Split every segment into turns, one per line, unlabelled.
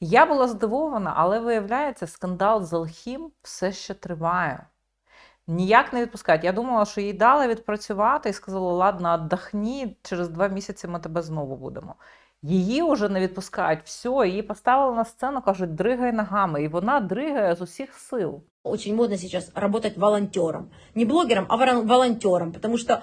Я була здивована, але виявляється, скандал з Алхім все ще триває. Ніяк не відпускають. Я думала, що їй дали відпрацювати і сказали, ладно, отдохні, через два місяці ми тебе знову будемо. Її вже не відпускають. Все, її поставили на сцену, кажуть, дригай ногами. І вона дригає з усіх сил.
Очень модно сейчас работать волонтером. Не блогером, а волонтером. Потому что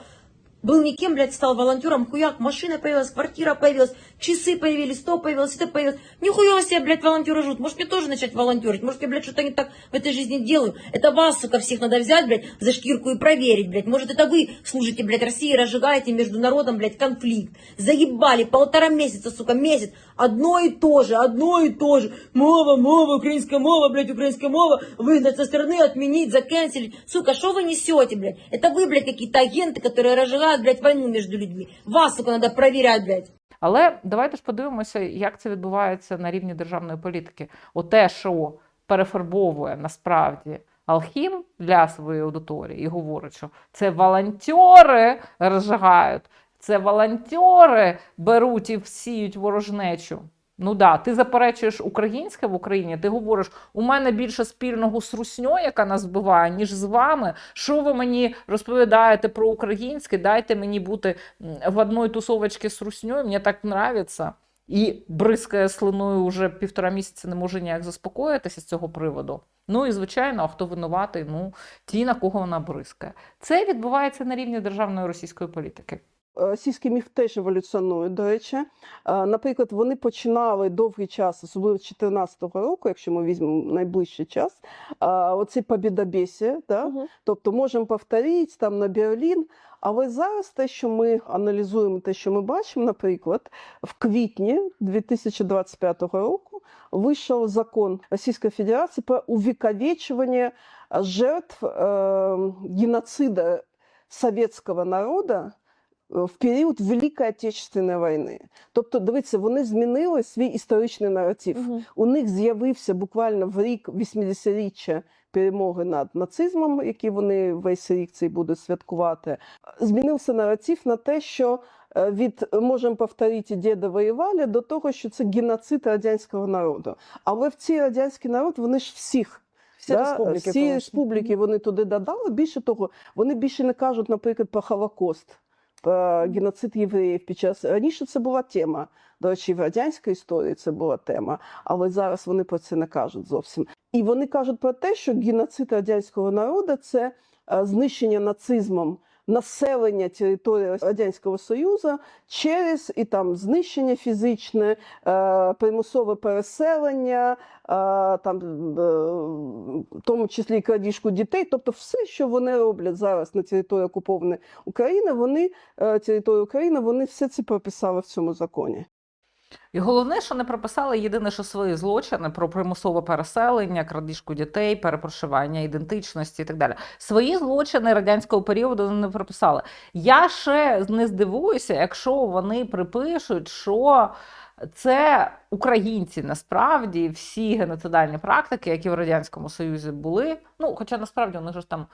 был никем, блядь, стал волонтером. Хуяк, машина появилась, квартира появилась, часы появились, то появилось, это появилось. Нихуя себе, блядь, волонтеры живут. Может, мне тоже начать волонтерить? Может, я, блядь, что-то не так в этой жизни делаю? Это вас, сука, всех надо взять, блядь, за шкирку и проверить, блядь. Может, это вы служите, блядь, России, разжигаете между народом, блядь, конфликт. Заебали, полтора месяца, сука, месяц. Одно и то же, одно и то же. Мова, мова, украинская мова, блядь, украинская мова. Выгнать со страны, отменить, заканчивать. Сука, что вы несете, блядь? Это вы, блядь, какие-то агенты, которые разжигают, блядь, войну между людьми. Вас, сука, надо проверять, блядь.
Але давайте ж подивимося, як це відбувається на рівні державної політики. Оте, що перефарбовує насправді Алхім для своєї аудиторії і говорить, що це волонтери розжигають, це волонтери беруть і всіють ворожнечу. Ну да, ти заперечуєш українське в Україні, ти говориш, у мене більше спільного з русньою, яка нас вбиває, ніж з вами. Що ви мені розповідаєте про українське? Дайте мені бути в одній тусовочці з русньою, мені так нравиться. І бризкає слиною вже півтора місяця не може ніяк заспокоїтися з цього приводу. Ну і звичайно, хто винуватий? Ну ті, на кого вона бризкає. Це відбувається на рівні державної російської політики.
Російський міф теж еволюціонує, до речі. Е, Наприклад, вони починали довгий час, особливо з 2014 року, якщо ми візьмемо найближчий час, е, оце побідобєсія, да? тобто можемо повторити там на Берлін. Але зараз те, що ми аналізуємо, те, що ми бачимо, наприклад, в квітні 2025 року вийшов закон Російської Федерації про увіковічування жертв е, геноцида совєтського народу е, в період Великої Отечественної війни. Тобто, дивіться, вони змінили свій історичний наратив. У них з'явився буквально в рік 80-річчя перемоги над нацизмом, який вони весь рік цей будуть святкувати. Змінився наратив на те, що е, від можемо повторити діда воювали до того, що це геноцид радянського народу. Але в цей радянський народ вони ж всіх.
Всі
да,
республіки
всі республіки вони туди додали. Більше того, вони більше не кажуть, наприклад, про Холокост, геноцид євреїв під час раніше це була тема. До речі, в радянській історії це була тема, але зараз вони про це не кажуть зовсім. І вони кажуть про те, що геноцид радянського народу це е, знищення нацизмом населення території Радянського Союзу через і там знищення фізичне, е, примусове переселення, е, там, е, в тому числі і крадіжку дітей. Тобто все, що вони роблять зараз на території окупованої України, вони території України, вони все це прописали в цьому законі.
І головне, що не прописали єдине, що свої злочини про примусове переселення, крадіжку дітей, перепрошування ідентичності і так далі. Свої злочини радянського періоду не прописали. Я ще не здивуюся, якщо вони припишуть, що. Це українці насправді всі геноцидальні практики, які в радянському союзі були. Ну, хоча насправді вони ж там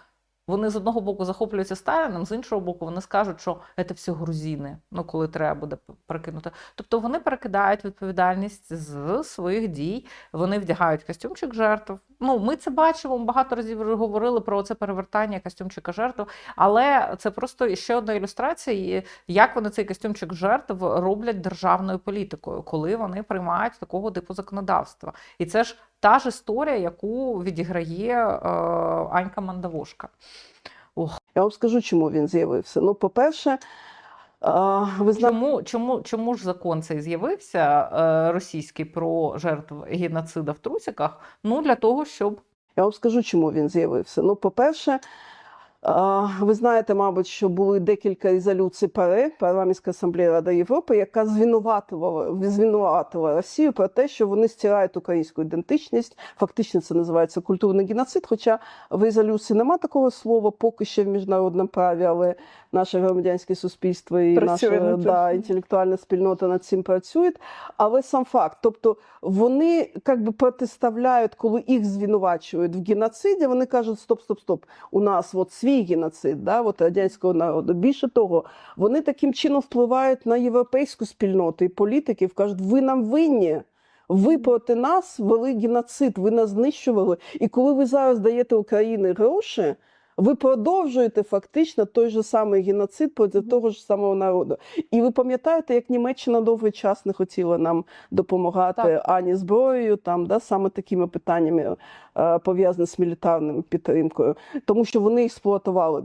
вони з одного боку захоплюються Сталіном, з іншого боку, вони скажуть, що це все грузини, ну коли треба буде перекинути. Тобто вони перекидають відповідальність з своїх дій, вони вдягають костюмчик жертв. Ну, ми це бачимо, багато разів вже говорили про це перевертання костюмчика жертв, але це просто ще одна ілюстрація, як вони цей костюмчик жертв роблять державною політикою, коли вони приймають такого типу законодавства. І це ж та ж історія, яку відіграє е, Анька Мандавошка.
Я вам скажу, чому він з'явився. Ну, по-перше, а, ви знаєте,
Чому, чому, чому ж закон цей з'явився е, російський про жертв геноцида в трусиках? Ну для того, щоб
Я вам скажу, чому він з'явився. Ну, по-перше, ви знаєте, мабуть, що були декілька резолюцій ПАРЕ, Парламентська асамблея Ради Європи, яка звинуватила, звинуватила Росію про те, що вони стирають українську ідентичність. Фактично це називається культурний геноцид. Хоча в резолюції нема такого слова поки що в міжнародному праві, але наше громадянське суспільство і
Працює
наша да, інтелектуальна спільнота над цим працюють. Але сам факт, тобто вони як би протиставляють, коли їх звинувачують в геноциді, вони кажуть: стоп, стоп, стоп, у нас от свій геноцид, да, от радянського народу. Більше того, вони таким чином впливають на європейську спільноту і політиків, кажуть, ви нам винні. Ви проти нас вели геноцид, ви нас знищували. І коли ви зараз даєте Україні гроші, ви продовжуєте фактично той же самий геноцид проти того ж самого народу. І ви пам'ятаєте, як Німеччина довгий час не хотіла нам допомагати
Так.
ані зброєю, там да саме такими питаннями е, пов'язаними з мілітарною підтримкою, тому що вони експлуатували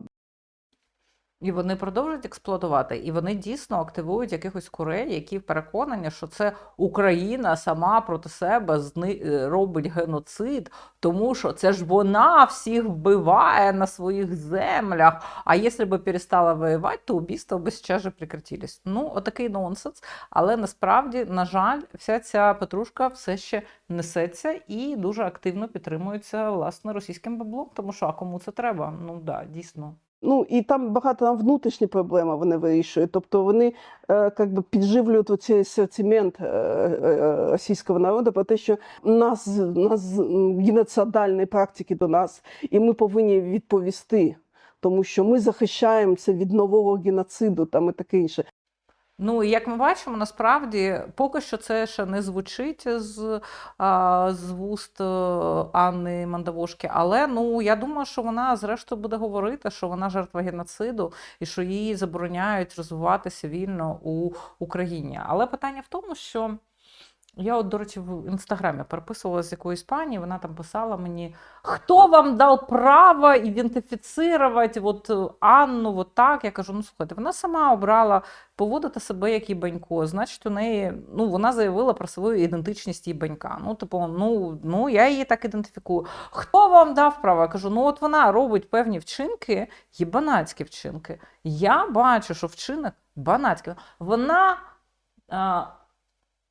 І вони продовжують експлуатувати, і вони дійсно активують якихось курей, які переконані, що це Україна сама проти себе зни... е, робить геноцид, тому що це ж вона всіх вбиває на своїх землях. А якщо б перестала воювати, то убійства б зараз же прекратились. Ну, отакий нонсенс. Але насправді, на жаль, вся ця петрушка все ще несеться і дуже активно підтримується власне російським баблом, тому що а кому це треба? Ну да, дійсно.
Ну і там багато там внутрішні проблеми вони вирішують. Тобто вони е, как би підживлюють оцей сентимент е, е, російського народу про те, що нас, нас геноцидальні практики до нас, і ми повинні відповісти, тому що ми захищаємося від нового геноциду там і таке інше.
Ну, і як ми бачимо, насправді поки що це ще не звучить з, з вуст е, Анни Мандавошки, але ну я думаю, що вона зрештою буде говорити, що вона жертва геноциду і що її забороняють розвиватися вільно у Україні. Але питання в тому, що я, от, до речі, в інстаграмі переписувалася з якоюсь пані, вона там писала мені, хто вам дав право ідентифіцирувати от е, Анну, от так. Я кажу, ну слухайте, вона сама обрала поводити себе як їбанько. Значить, у неї ну вона заявила про свою ідентичність їбанька. Ну, типу, ну, ну я її так ідентифікую. Хто вам дав право? Я кажу, ну от вона робить певні вчинки, їбанацькі вчинки. Я бачу, що вчинок банацький. Вона. А,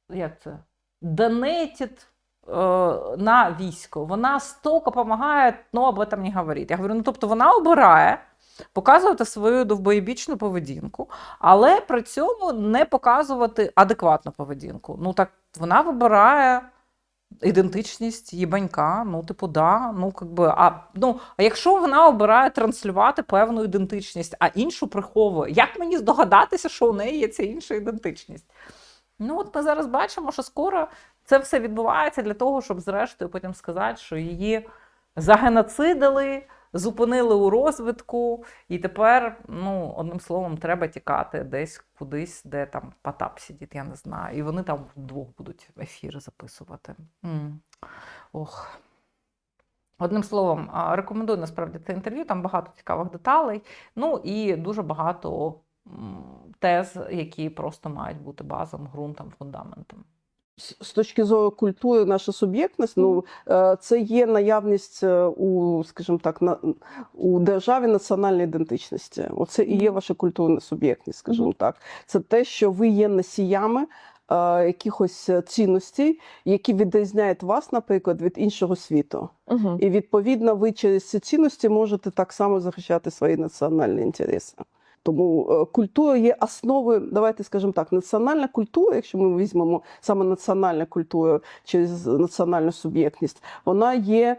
як це? Донетить е, на військо. Вона столько допомагає, но об этом не говорить. Я говорю, ну тобто вона обирає показувати свою довбоєбічну поведінку, але при цьому не показувати адекватну поведінку. Ну так вона вибирає ідентичність їбанька. Ну, типу, да. Ну, как би, а, ну, а якщо вона обирає транслювати певну ідентичність, а іншу приховує, як мені здогадатися, що у неї є ця інша ідентичність? Ну, от ми зараз бачимо, що скоро це все відбувається для того, щоб зрештою потім сказати, що її загеноцидили, зупинили у розвитку, і тепер, ну, одним словом, треба тікати десь кудись, де там Потап сидить, я не знаю. І вони там вдвох будуть ефіри записувати. М. Ох. Одним словом, рекомендую насправді це інтерв'ю, там багато цікавих деталей, ну і дуже багато м, тез, які просто мають бути базом, ґрунтом, фундаментом.
З- точки зору культури, наша суб'єктність, ну е, це є наявність е, у, скажімо так, на у державі національної ідентичності. Оце і є ваша культурна суб'єктність, скажімо так. Це те, що ви є носіями. е, Якихось цінностей, які відрізняють вас, наприклад, від іншого світу,
Угу.
і відповідно ви через ці цінності можете так само захищати свої національні інтереси. Тому е, культура є основою, давайте скажемо так, національна культура, якщо ми візьмемо саме національна культура через національну суб'єктність, вона є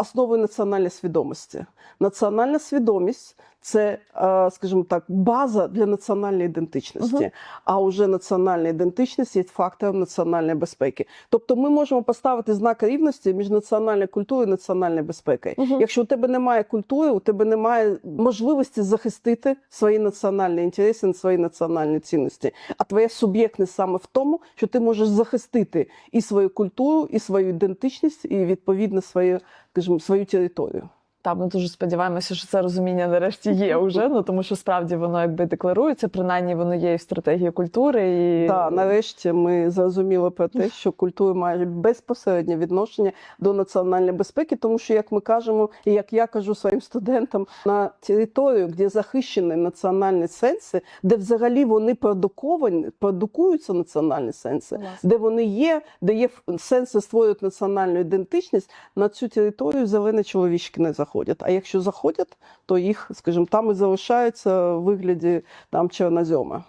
основою національної свідомості. Національна свідомість це, е, скажімо так, база для національної ідентичності.
Мгм.
А уже національна ідентичність є фактором національної безпеки. Тобто ми можемо поставити знак рівності між національною культурою і національною безпекою.
Мгм.
Якщо у тебе немає культури, у тебе немає можливості захистити свої національні інтереси, свої національні цінності. А твоя суб'єктність саме в тому, що ти можеш захистити і свою культуру, і свою ідентичність, і відповідно свою, скажімо, свою територію.
Так, ми дуже сподіваємося, що це розуміння нарешті є вже. Ну тому що справді воно якби декларується, принаймні воно є і в стратегії культури. І
Та нарешті ми зрозуміли про те, що культура має безпосереднє відношення до національної безпеки, тому що, як ми кажемо, і як я кажу своїм студентам, на територію, де захищені національні сенси, де взагалі вони продуковані, продукуються національні сенси,
Власне.
де вони є, де є сенси створюють національну ідентичність, на цю територію зелені чоловічки не заходять. А якщо заходять, то їх, скажімо, там і залишаються в вигляді там чорнозьома.